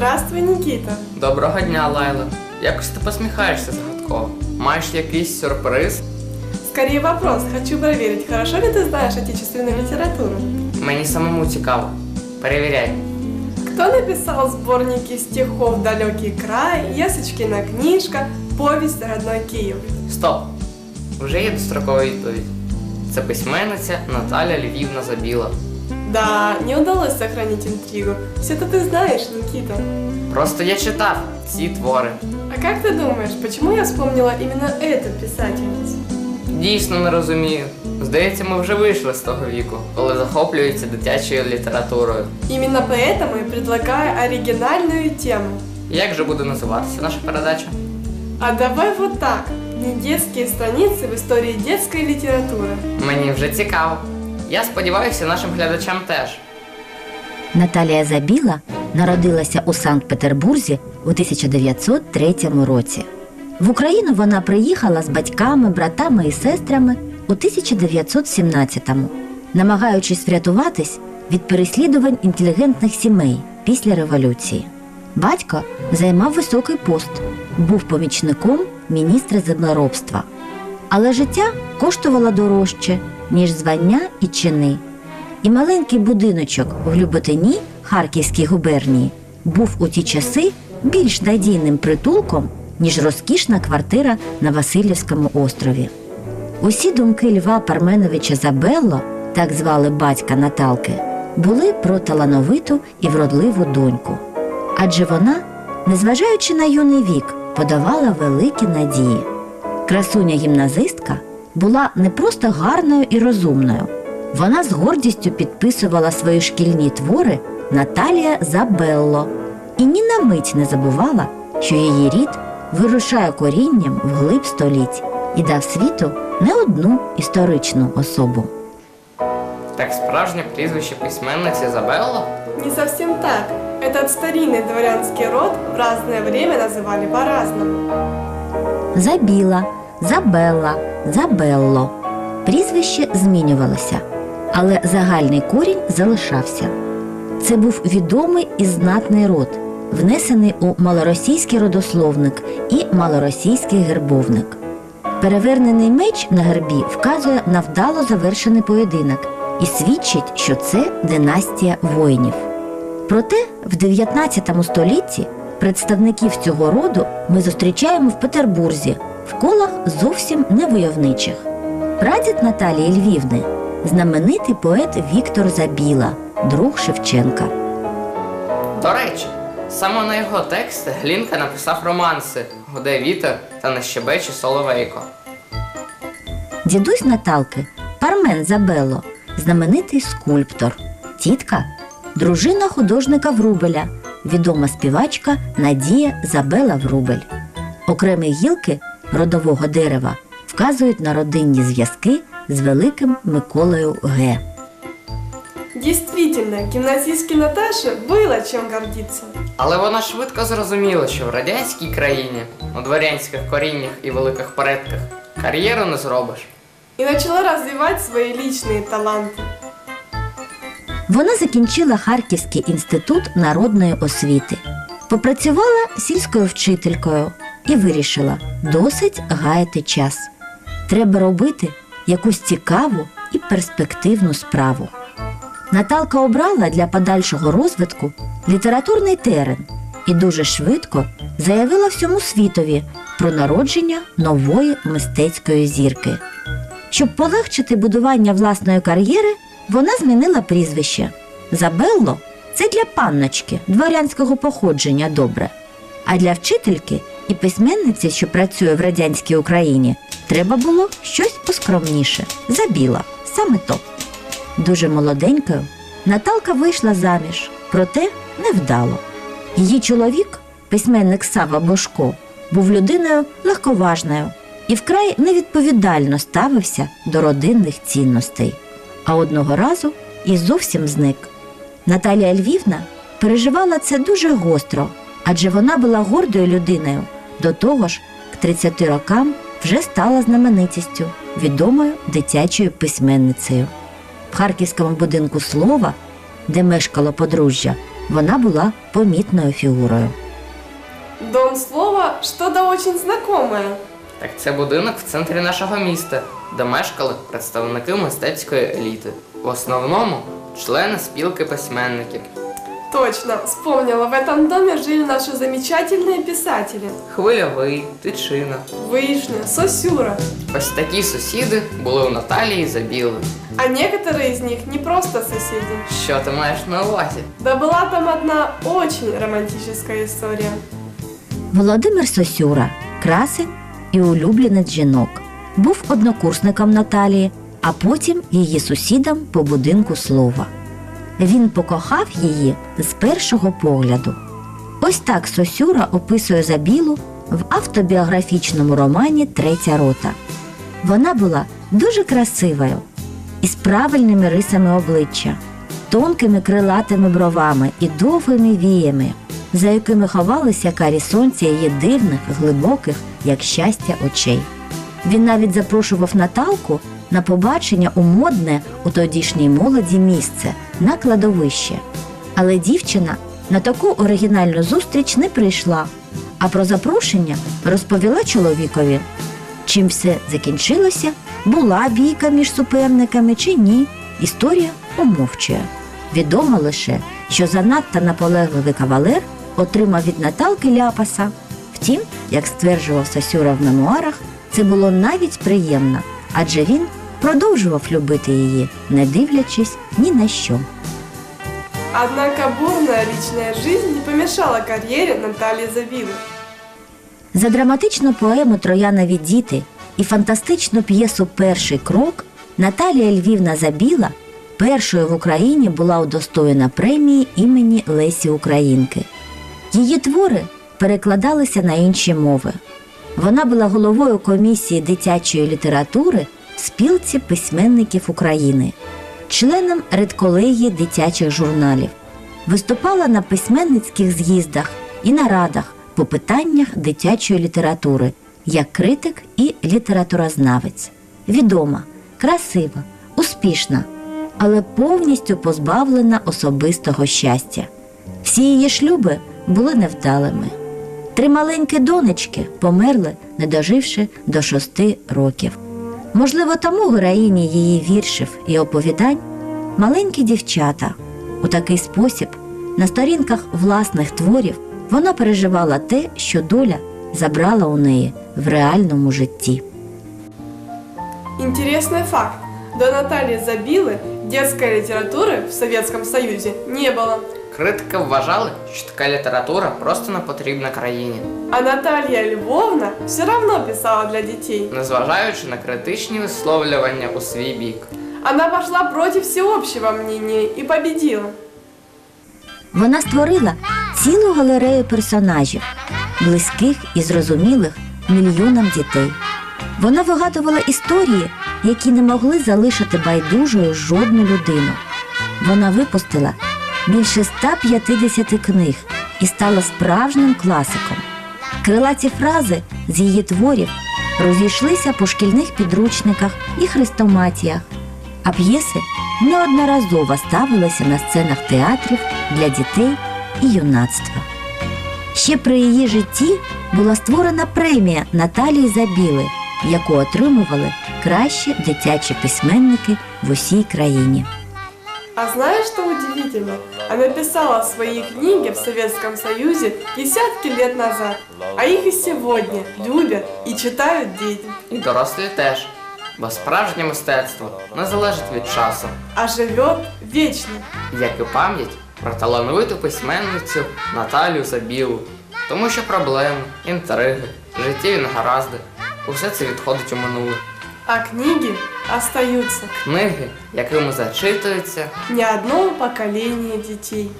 Здравствуй, Никита. Доброго дня, Лайла. Якось ти посміхаєшся загадково. Маєш якийсь сюрприз? Скорее вопрос. Хочу проверить, хорошо ли ты знаешь отечественную литературу? Мені самому цікаво. Перевіряй. Кто написал сборники стихов «Далекий край», «Ясочкина книжка», «Повесть родной Киев»? Стоп. Вже є дострокова відповідь. Це письменниця Наталя Львівна Забіла. Да, не удалось сохранить интригу. Все-то ты знаешь, Никита. Просто я читав ці твори. А как ты думаешь, почему я вспомнила именно эту писательницу? Дійсно не розумію. Здається, ми вже вийшли з того віку, коли захоплюються дитячою літературою. Именно поэтому и предлагаю оригинальную тему. Як же буде називатися наша передача? А давай вот так. Не детские страницы в истории детской литературы. Мені вже цікаво. Я сподіваюся, нашим глядачам теж. Наталія Забіла народилася у Санкт-Петербурзі у 1903 році. В Україну вона приїхала з батьками, братами і сестрами у 1917-му, намагаючись врятуватись від переслідувань інтелігентних сімей після революції. Батько займав високий пост, був помічником міністра землеробства. Але життя коштувало дорожче, ніж звання і чини. І маленький будиночок в Люботині Харківській губернії був у ті часи більш надійним притулком, ніж розкішна квартира на Васильівському острові. Усі думки Льва Парменовича Забелло, так звали батька Наталки, були про талановиту і вродливу доньку. Адже вона, незважаючи на юний вік, подавала великі надії. Красуня гімназистка була не просто гарною і розумною. Вона з гордістю підписувала свої шкільні твори Наталія Забелло і ні на мить не забувала, що її рід вирушає корінням в глиб століть і дав світу не одну історичну особу. Так справжнє прізвище письменниці Забелла? Не совсем так. Этот старинный дворянский род в разное время называли по-разному. Забіла, Забелла, Забелло. Прізвище змінювалося, але загальний корінь залишався. Це був відомий і знатний род, внесений у малоросійський родословник і малоросійський гербовник. Перевернений меч на гербі вказує на вдало завершений поєдинок і свідчить, що це династія воїнів. Проте в 19 столітті представників цього роду ми зустрічаємо в Петербурзі в колах зовсім невойовничих. Прадід Наталії Львівни знаменитий поет Віктор Забіла, друг Шевченка. До речі, саме на його тексти Глінка написав романси Гуде вітер та не щебече соловейко. Дідусь Наталки Пармен Забело, знаменитий скульптор, тітка, дружина художника Врубеля, відома співачка Надія Забела Врубель. Окремі гілки родового дерева вказують на родинні зв'язки з великим Миколою Г. Действительно, гимназистке Наташе было чем гордиться. Але вона швидко зрозуміла, що в радянській країні, у дворянських коріннях і великих предках кар'єру не зробиш. И начала развивать свои личные таланты. Вона закінчила Харківський інститут народної освіти, попрацювала сільською вчителькою і вирішила досить гаяти час. Треба робити якусь цікаву і перспективну справу. Наталка обрала для подальшого розвитку літературний терен і дуже швидко заявила всьому світові про народження нової мистецької зірки. Щоб полегшити будування власної кар'єри, вона змінила прізвище. Забелло це для панночки дворянського походження добре. А для вчительки і письменниці, що працює в радянській Україні, треба було щось поскромніше. Забіла, саме то. Дуже молоденькою Наталка вийшла заміж, проте невдало. Її чоловік, письменник Сава Бошко, був людиною легковажною і вкрай невідповідально ставився до родинних цінностей. А одного разу і зовсім зник. Наталія Львівна переживала це дуже гостро, адже вона була гордою людиною. До того ж, к 30 рокам вже стала знаменитістю, відомою дитячою письменницею. В харківському будинку слова, де мешкало подружжя, вона була помітною фігурою. Дом слова что-то очень знакомое. Так це будинок в центрі нашого міста, де мешкали представники мистецької еліти. В основному члени спілки письменників. Точно, вспомнила, в этом доме жили наши замечательные писатели. Хвильовий, тичина. Вишня, Сосюра. Ось такі сусіди були у Наталії Забіли. А некоторые из них не просто соседи. Що ти маєш на увазі? Да была там одна очень романтическая история. Володимир Сосюра, красень і улюбленець жінок, був однокурсником Наталії, а потім її сусідом по будинку слова. Він покохав її з першого погляду. Ось так Сосюра описує Забілу в автобіографічному романі Третя рота. Вона була дуже красивою, із правильними рисами обличчя, тонкими крилатими бровами і довгими віями, за якими ховалися карі сонця її дивних, глибоких, як щастя, очей. Він навіть запрошував Наталку на побачення у модне у тодішній молоді місце на кладовище. Але дівчина на таку оригінальну зустріч не прийшла, а про запрошення розповіла чоловікові. Чим все закінчилося, була бійка між суперниками чи ні, історія умовчує. Відомо лише, що занадто наполегливий кавалер отримав від Наталки ляпаса. Втім, як стверджував Сосюра в мемуарах, це було навіть приємно, адже він продовжував любити її, не дивлячись ні на що. Однако бурная личная жизнь не помешала карьере Натальи Завилы. За драматичну поему Троянові діти і фантастичну п'єсу Перший крок Наталія Львівна Забіла першою в Україні була удостоєна премії імені Лесі Українки. Її твори перекладалися на інші мови. Вона була головою комісії дитячої літератури спілці письменників України, членом редколегії дитячих журналів. Виступала на письменницьких з'їздах і нарадах по питаннях дитячої літератури як критик і літературознавець. Відома, красива, успішна, але повністю позбавлена особистого щастя. Всі її шлюби були невдалими. Три маленькі донечки померли, не доживши до шести років. Можливо, тому героїні її віршів і оповідань маленькі дівчата. У такий спосіб, на сторінках власних творів, вона переживала те, що доля забрала у неї в реальному житті. Интересный факт. До Натальи Забилы детской литературы в Советском Союзе не было. Критики вважали, що така література просто не потрібна країні, А Наталья Львовна все равно писала для детей. незважаючи на критичні висловлювання у свій бік. Она пошла против всеобщего мнения и победила. Вона створила цілу галерею персонажів, близьких і зрозумілих мільйонам дітей. Вона вигадувала історії, які не могли залишити байдужою жодну людину. Вона випустила більше 150 книг і стала справжнім класиком. Крилаті фрази з її творів розійшлися по шкільних підручниках і хрестоматіях, а п'єси неодноразово ставилися на сценах театрів для дітей і юнацтва. Ще при її житті була створена премія Наталії Забіли, яку отримували кращі дитячі письменники в усій країні. А знаешь, что удивительно? Она писала свои книги в Советском Союзе десятки лет назад, а их и сегодня любят и читают дети. І дорослі теж. Бо справжнє мистецтво не залежить від часу, А живет вечно. як і пам'ять про талановиту письменницю Наталію Забілу. Тому що проблеми, інтриги, життєві негаразди усе це відходить у минуле. А книги остаются Книги, якими зачитуються, ни одно поколение детей.